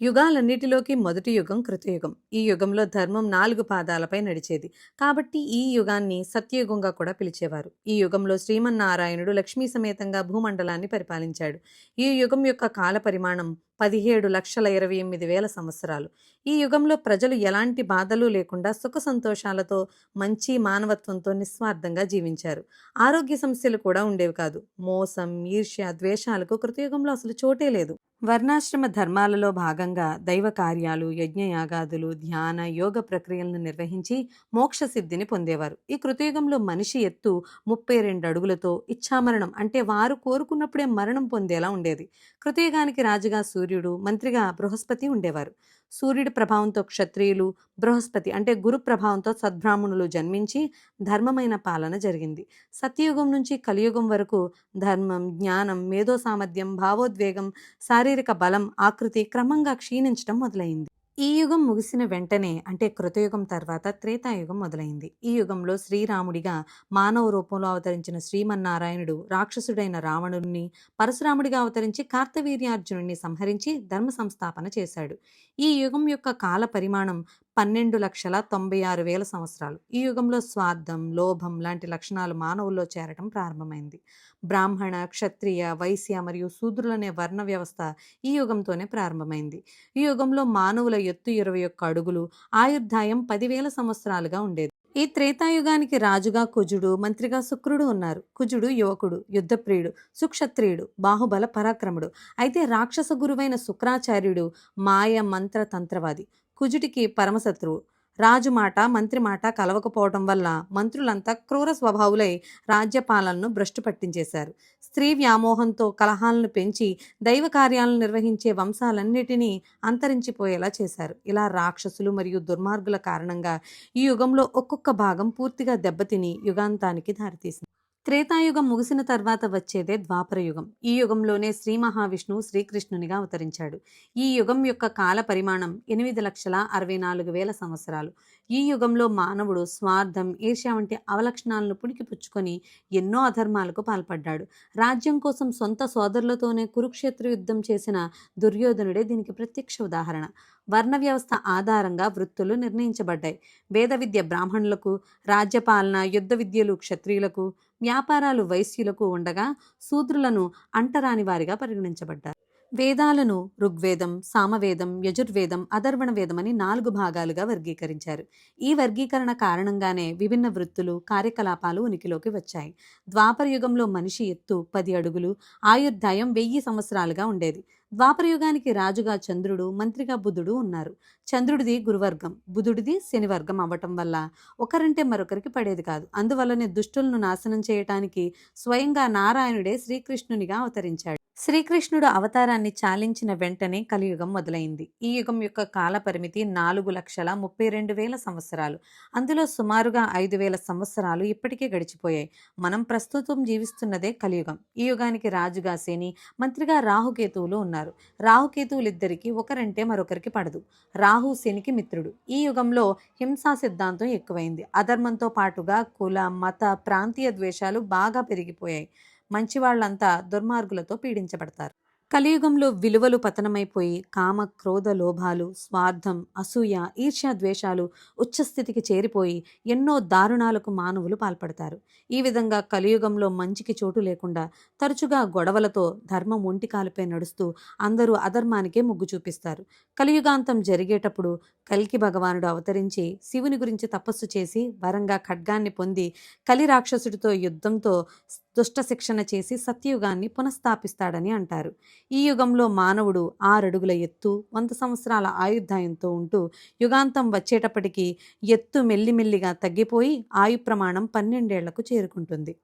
యుగాలన్నిటిలోకి మొదటి యుగం కృతయుగం. ఈ యుగంలో ధర్మం నాలుగు పాదాలపై నడిచేది. కాబట్టి ఈ యుగాన్ని సత్యయుగంగా కూడా పిలిచేవారు. ఈ యుగంలో శ్రీమన్నారాయణుడు లక్ష్మీ సమేతంగా భూమండలాన్ని పరిపాలించాడు. ఈ యుగం యొక్క కాల పరిమాణం పదిహేడు లక్షల ఇరవై ఎనిమిది వేల సంవత్సరాలు. ఈ యుగంలో ప్రజలు ఎలాంటి బాధలు లేకుండా సుఖ సంతోషాలతో మంచి మానవత్వంతో నిస్వార్థంగా జీవించారు. ఆరోగ్య సమస్యలు కూడా ఉండేవి కాదు. మోసం ఈర్ష్య ద్వేషాలకు కృతయుగంలో అసలు చోటే లేదు. వర్ణాశ్రమ ధర్మాలలో భాగంగా దైవ కార్యాలు యజ్ఞయాగాదులు ధ్యాన యోగ ప్రక్రియలను నిర్వహించి మోక్ష సిద్ధిని పొందేవారు. ఈ కృతయుగంలో మనిషి ఎత్తు ముప్పై రెండు అడుగులతో ఇచ్ఛామరణం అంటే వారు కోరుకున్నప్పుడే మరణం పొందేలా ఉండేది. కృతయుగానికి రాజుగా సూర్యుడు మంత్రిగా బృహస్పతి ఉండేవారు. సూర్యుడి ప్రభావంతో క్షత్రియులు బృహస్పతి అంటే గురు ప్రభావంతో సద్బ్రాహ్మణులు జన్మించి ధర్మమైన పాలన జరిగింది. సత్యయుగం నుంచి కలియుగం వరకు ధర్మం జ్ఞానం మేధో సామర్థ్యం భావోద్వేగం శారీరక బలం ఆకృతి క్రమంగా క్షీణించడం మొదలైంది. ఈ యుగం ముగిసిన వెంటనే అంటే కృతయుగం తర్వాత త్రేతాయుగం మొదలైంది. ఈ యుగంలో శ్రీరాముడిగా మానవ రూపంలో అవతరించిన శ్రీమన్నారాయణుడు రాక్షసుడైన రావణుడిని పరశురాముడిగా అవతరించి కార్తవీర్యార్జునుడిని సంహరించి ధర్మ సంస్థాపన చేశాడు. ఈ యుగం యొక్క కాల పరిమాణం పన్నెండు లక్షల తొంభై ఆరు వేల సంవత్సరాలు. ఈ యుగంలో స్వార్థం లోభం లాంటి లక్షణాలు మానవుల్లో చేరటం ప్రారంభమైంది. బ్రాహ్మణ క్షత్రియ వైశ్య మరియు శూద్రులనే వర్ణ వ్యవస్థ ఈ యుగంతోనే ప్రారంభమైంది. ఈ యుగంలో మానవుల ఎత్తు ఇరవై ఒక్క అడుగులు ఆయుర్దాయం పదివేల సంవత్సరాలుగా ఉండేది. ఈ త్రేతాయుగానికి రాజుగా కుజుడు మంత్రిగా శుక్రుడు ఉన్నారు. కుజుడు యువకుడు యుద్ధప్రియుడు సుక్షత్రియుడు బాహుబల పరాక్రముడు. అయితే రాక్షస గురువైన శుక్రాచార్యుడు మాయ మంత్ర తంత్రవాది. కుజుడికి పరమశత్రువు. రాజు మాట మంత్రి మాట కలవకపోవడం వల్ల మంత్రులంతా క్రూర స్వభావులై రాజ్యపాలనను భ్రష్టు పట్టించేశారు. స్త్రీ వ్యామోహంతో కలహాలను పెంచి దైవ కార్యాలను నిర్వహించే వంశాలన్నిటినీ అంతరించిపోయేలా చేశారు. ఇలా రాక్షసులు మరియు దుర్మార్గుల కారణంగా ఈ యుగంలో ఒక్కొక్క భాగం పూర్తిగా దెబ్బతిని యుగాంతానికి దారితీసింది. త్రేతాయుగం ముగిసిన తర్వాత వచ్చేదే ద్వాపర యుగం. ఈ యుగంలోనే శ్రీ మహావిష్ణువు శ్రీకృష్ణునిగా అవతరించాడు. ఈ యుగం యొక్క కాల పరిమాణం ఎనిమిది లక్షల అరవై నాలుగు వేల సంవత్సరాలు. ఈ యుగంలో మానవుడు స్వార్థం ఈర్ష్య వంటి అవలక్షణాలను పుణికిపుచ్చుకొని ఎన్నో అధర్మాలకు పాల్పడ్డాడు. రాజ్యం కోసం సొంత సోదరులతోనే కురుక్షేత్ర యుద్ధం చేసిన దుర్యోధనుడే దీనికి ప్రత్యక్ష ఉదాహరణ. వర్ణ వ్యవస్థ ఆధారంగా వృత్తులు నిర్ణయించబడ్డాయి. వేద విద్య బ్రాహ్మణులకు రాజ్యపాలన యుద్ధ విద్యలు క్షత్రియులకు వ్యాపారాలు వైశ్యులకు ఉండగా శూద్రులను అంటరాని వారిగా పరిగణించబడ్డారు. వేదాలను ఋగ్వేదం సామవేదం యజుర్వేదం అధర్వణ వేదం అని నాలుగు భాగాలుగా వర్గీకరించారు. ఈ వర్గీకరణ కారణంగానే విభిన్న వృత్తులు కార్యకలాపాలు ఉనికిలోకి వచ్చాయి. ద్వాపర యుగంలో మనిషి ఎత్తు పది అడుగులు ఆయుర్దాయం వెయ్యి సంవత్సరాలుగా ఉండేది. ద్వాపరయుగానికి రాజుగా చంద్రుడు మంత్రిగా బుధుడు ఉన్నారు. చంద్రుడిది గురువర్గం బుధుడిది శనివర్గం అవ్వటం వల్ల ఒకరంటే మరొకరికి పడేది కాదు. అందువల్లనే దుష్టులను నాశనం చేయటానికి స్వయంగా నారాయణుడే శ్రీకృష్ణునిగా అవతరించాడు. శ్రీకృష్ణుడు అవతారాన్ని చాలించిన వెంటనే కలియుగం మొదలైంది. ఈ యుగం యొక్క కాల పరిమితి నాలుగు లక్షల ముప్పై రెండు వేల సంవత్సరాలు. అందులో సుమారుగా ఐదు వేల సంవత్సరాలు ఇప్పటికే గడిచిపోయాయి. మనం ప్రస్తుతం జీవిస్తున్నదే కలియుగం. ఈ యుగానికి రాజుగా శని మంత్రిగా రాహుకేతువులు ఉన్నారు. రాహుకేతువులిద్దరికీ ఒకరంటే మరొకరికి పడదు. రాహు శనికి మిత్రుడు. ఈ యుగంలో హింసా సిద్ధాంతం ఎక్కువైంది. అధర్మంతో పాటుగా కుల మత ప్రాంతీయ ద్వేషాలు బాగా పెరిగిపోయాయి. మంచివాళ్ళంతా దుర్మార్గులతో పీడించబడతారు. కలియుగంలో విలువలు పతనమైపోయి కామ క్రోధ లోభాలు స్వార్థం అసూయ ఈర్ష్యా ద్వేషాలు ఉచ్చస్థితికి చేరిపోయి ఎన్నో దారుణాలకు మానవులు పాల్పడతారు. ఈ విధంగా కలియుగంలో మంచికి చోటు లేకుండా తరచుగా గొడవలతో ధర్మం ఒంటికాలపై నడుస్తూ అందరూ అధర్మానికే మొగ్గు చూపిస్తారు. కలియుగాంతం జరిగేటప్పుడు కలికి భగవానుడు అవతరించి శివుని గురించి తపస్సు చేసి వరంగా ఖడ్గాన్ని పొంది కలి రాక్షసుడితో యుద్ధంతో దుష్ట శిక్షణ చేసి సత్యయుగాన్ని పునఃస్థాపిస్తాడని అంటారు. ఈ యుగంలో మానవుడు ఆరడుగుల ఎత్తు వంద సంవత్సరాల ఆయుర్దాయంతో ఉంటూ యుగాంతం వచ్చేటప్పటికీ ఎత్తు మెల్లిమెల్లిగా తగ్గిపోయి ఆయు ప్రమాణం పన్నెండేళ్ళకు చేరుకుంటుంది.